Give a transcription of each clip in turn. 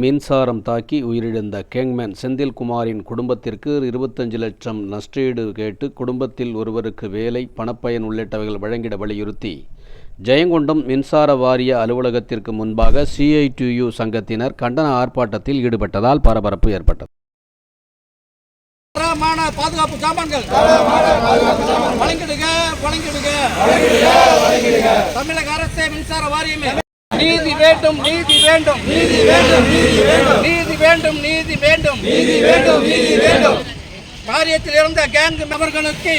மின்சாரம் தாக்கி உயிரிழந்த கேங்மேன் செந்தில்குமாரின் குடும்பத்திற்கு இருபத்தஞ்சு லட்சம் நஷ்டஈடு கேட்டு குடும்பத்தில் ஒருவருக்கு வேலை பணப்பயன் உள்ளிட்டவைகள் வழங்கிட வலியுறுத்தி. ஜெயங்கொண்டம் மின்சார வாரிய அலுவலகத்திற்கு முன்பாக சிஐடியு சங்கத்தினர் கண்டன ஆர்ப்பாட்டத்தில் ஈடுபட்டதால் பரபரப்பு ஏற்பட்டது. தரமான பாதுகாப்பு சாமான்கள் வழங்கிடுக வழங்கிடுக. தமிழக அரசு மின்சார வாரியமே. நீதி வேண்டும் நீதி வேண்டும். நீதி வேண்டும் நீதி வேண்டும். நீதி வேண்டும் நீதி வேண்டும் நீதி வேண்டும் நீதி வேண்டும். வாரியத்தில் இருந்த கேங் மெம்பர்களுக்கு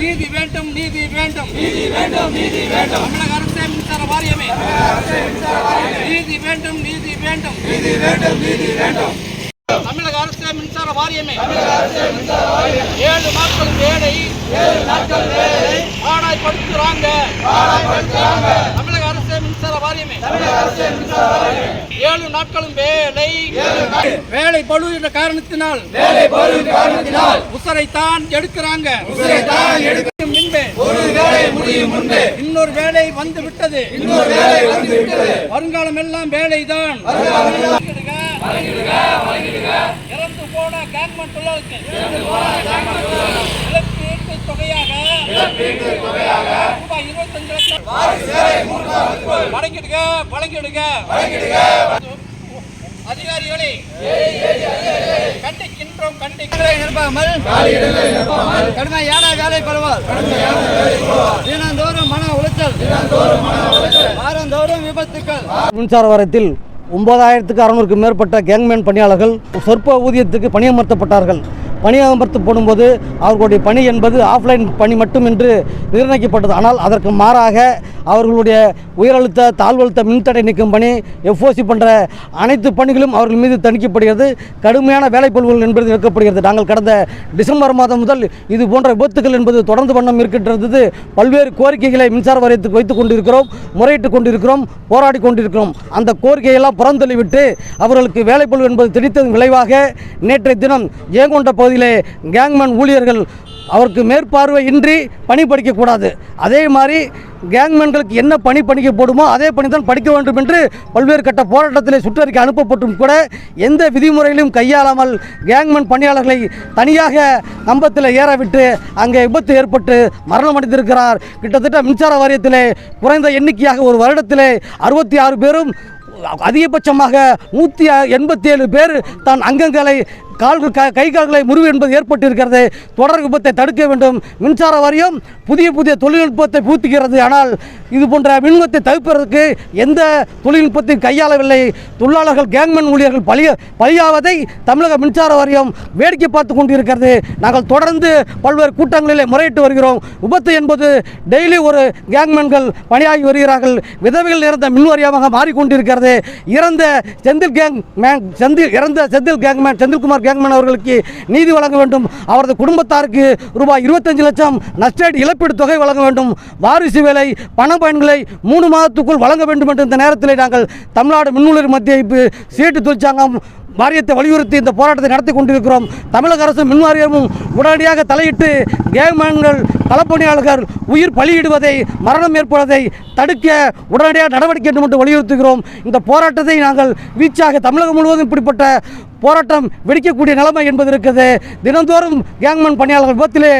நீதி வேண்டும் நீதி வேண்டும் நீதி வேண்டும் நீதி வேண்டும் தமிழக அரசே மின்சார வாரியமே. நீதி வேண்டும் நீதி வேண்டும். நீதி வேண்டும் நீதி வேண்டும் தமிழக அரசு மின்சார வாரியமே. ஏழு நாட்கள் வேலை. ஏழு நாட்கள் வேலை ஆடாய்படுத்துறாங்க அரசு மின்சார வாரியமே ஏழு நாட்களும் வேலை. வேலை பழு என்ற காரணத்தினால். வேலை பழு காரணத்தினால். உசரைத்தான் எடுக்கிறாங்க. உசரைத்தான் எடுக்கும் முன்பே. ஒரு வேலை முடியும் முன்பே. இன்னொரு வேலை வந்து விட்டது இன்னொரு வேலை வந்து விட்டது வருங்காலம் எல்லாம் வேலைதான் இறந்து போன கவர்மெண்ட் தொழிலாளருக்கு இழப்பீட்டு தொகையாக ரூபாய் லட்சம் வழங்கிடுங்க வழங்கிடுங்க அதிகாரிகளே கண்டிக்கின்றோம் கண்டிக்கின்றோம். கடுமையான வேலை பருவார் தினந்தோறும் மன உளைச்சல். வாரந்தோறும் விபத்துக்கள். மின்சார வாரியத்தில் ஒன்பதாயிரத்துக்கு அறநூறுக்கு மேற்பட்ட கேங்மேன் பணியாளர்கள் சொற்ப ஊதியத்துக்கு பணியமர்த்தப்பட்டார்கள். பணியமர்த்தப்படும் போது அவர்களுடைய பணி என்பது ஆஃப்லைன் பணி மட்டும் என்று நிர்ணயிக்கப்பட்டது. ஆனால் அதற்கு மாறாக அவர்களுடைய உயரழுத்த தாழ்வழுத்த மின்தடை நீக்கும் பணி எஃப்ஓசி போன்ற அனைத்து பணிகளும் அவர்கள் மீது தணிக்கப்படுகிறது. கடுமையான வேலைப்பொருள்கள் என்பது நிற்கப்படுகிறது நாங்கள் கடந்த டிசம்பர் மாதம் முதல் இது போன்ற விபத்துகள் என்பது தொடர்ந்து வண்ணம் இருக்கின்றது. பல்வேறு கோரிக்கைகளை மின்சார வாரியத்துக்கு வைத்துக் கொண்டிருக்கிறோம் முறையிட்டுக் கொண்டிருக்கிறோம் போராடி கொண்டிருக்கிறோம். அந்த கோரிக்கையெல்லாம் புறந்தள்ளிவிட்டு அவர்களுக்கு வேலைப்பொருள் என்பது திணித்ததன் விளைவாக நேற்றைய தினம் ஏங்கொண்ட பகுதியிலே கேங்மேன் ஊழியர்கள் அவருக்கு மேற்பார்வை இன்றி பணி படிக்கக்கூடாது அதே மாதிரி கேங்மேன்களுக்கு என்ன பணி பணிக்க போடுமோ அதே பணி தான் படிக்க வேண்டும் என்று பல்வேறு கட்ட போராட்டத்தில் சுற்றறிக்கை அனுப்பப்பட்டும் கூட எந்த விதிமுறைகளையும் கையாளாமல் கேங்மேன் பணியாளர்களை தனியாக கம்பத்தில் ஏறவிட்டு அங்கே விபத்து ஏற்பட்டு மரணம் அடைந்திருக்கிறார். கிட்டத்தட்ட மின்சார வாரியத்திலே குறைந்த எண்ணிக்கையாக ஒரு வருடத்திலே அறுபத்தி ஆறு பேரும் அதிகபட்சமாக நூற்றி எண்பத்தி ஏழு பேர் தன் அங்கங்களை கால்கள் க கை கால்களை முறிவு என்பது ஏற்பட்டிருக்கிறது. தொடர் விபத்தை தடுக்க வேண்டும். மின்சார வாரியம் புதிய புதிய தொழில்நுட்பத்தை பூத்துகிறது ஆனால் இது போன்ற மின்வத்தை தவிர்ப்பதற்கு எந்த தொழில்நுட்பத்தையும் கையாளவில்லை. தொழிலாளர்கள் கேங்மேன் ஊழியர்கள் பலிய பலியாவதை தமிழக மின்சார வாரியம் வேடிக்கை பார்த்து கொண்டிருக்கிறது. நாங்கள் தொடர்ந்து பல்வேறு கூட்டங்களிலே முறையிட்டு வருகிறோம். விபத்து என்பது டெய்லி ஒரு கேங்மேன்கள் பணியாகி வருகிறார்கள். விதவைகள் இறந்த மின் வாரியமாக மாறிக்கொண்டிருக்கிறது. இறந்த செந்தில் கேங் மேன் செந்தில் இறந்த செந்தில் கேங்மேன் செந்தில்குமார் கேங்மேன் அவர்களுக்கு நீதி வழங்க வேண்டும். அவரது குடும்பத்தாருக்கு ரூபாய் இருபத்தஞ்சு லட்சம் நஷ்டஈடு இழப்பீடு தொகை வழங்க வேண்டும். வாரிசு வேலை பண பயன்களை மூணு மாதத்துக்குள் வழங்க வேண்டும் என்று இந்த நேரத்தில் நாங்கள் தமிழ்நாடு மின்னுளர் மத்திய சீட்டு தொழிற்சங்கம் வாரியத்தை வலியுறுத்தி இந்த போராட்டத்தை நடத்தி கொண்டிருக்கிறோம். தமிழக அரசு மின் வாரியமும் உடனடியாக தலையிட்டு கேங்மேன்கள் களப்பணியாளர்கள் உயிர் பலியிடுவதை மரணம் ஏற்படுவதை தடுக்க உடனடியாக நடவடிக்கை என்று என்று வலியுறுத்துகிறோம். இந்த போராட்டத்தை நாங்கள் வீச்சாக தமிழகம் முழுவதும் இப்படிப்பட்ட போராட்டம் வெடிக்கக்கூடிய நிலைமை என்பது இருக்குது. தினந்தோறும் கேங்மேன் பணியாளர்கள் விபத்திலே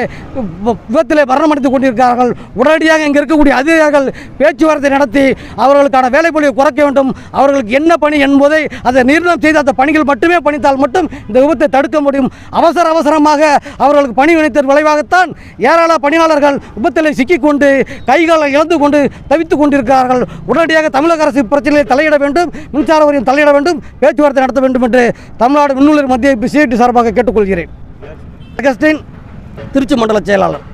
விபத்திலே மரணமடைந்து கொண்டிருக்கிறார்கள். உடனடியாக இங்கே இருக்கக்கூடிய அதிகாரிகள் பேச்சுவார்த்தை நடத்தி அவர்களுக்கான வேலைப்பொழிவை குறைக்க வேண்டும். அவர்களுக்கு என்ன பணி என்பதை அதை நிர்ணயம் செய்து அந்த பணிகள் மட்டுமே பணித்தால் மட்டும் இந்த விபத்தை தடுக்க முடியும். அவசர அவசரமாக அவர்களுக்கு பணி வினைத்தன் விளைவாகத்தான் ஏராள பணியாளர்கள் விபத்தில் சிக்கிக்கொண்டு கைகளை இழந்து கொண்டு தவித்துக் கொண்டிருக்கிறார்கள். உடனடியாக தமிழக அரசு பிரச்சனையை தலையிட வேண்டும் மின்சார வாரியம் தலையிட வேண்டும் பேச்சுவார்த்தை நடத்த வேண்டும் என்று தமிழ்நாடு மின்னுளர் மத்திய சிஐடி சார்பாக கேட்டுக்கொள்கிறேன். அகஸ்டின் திருச்சி மண்டல செயலாளர்.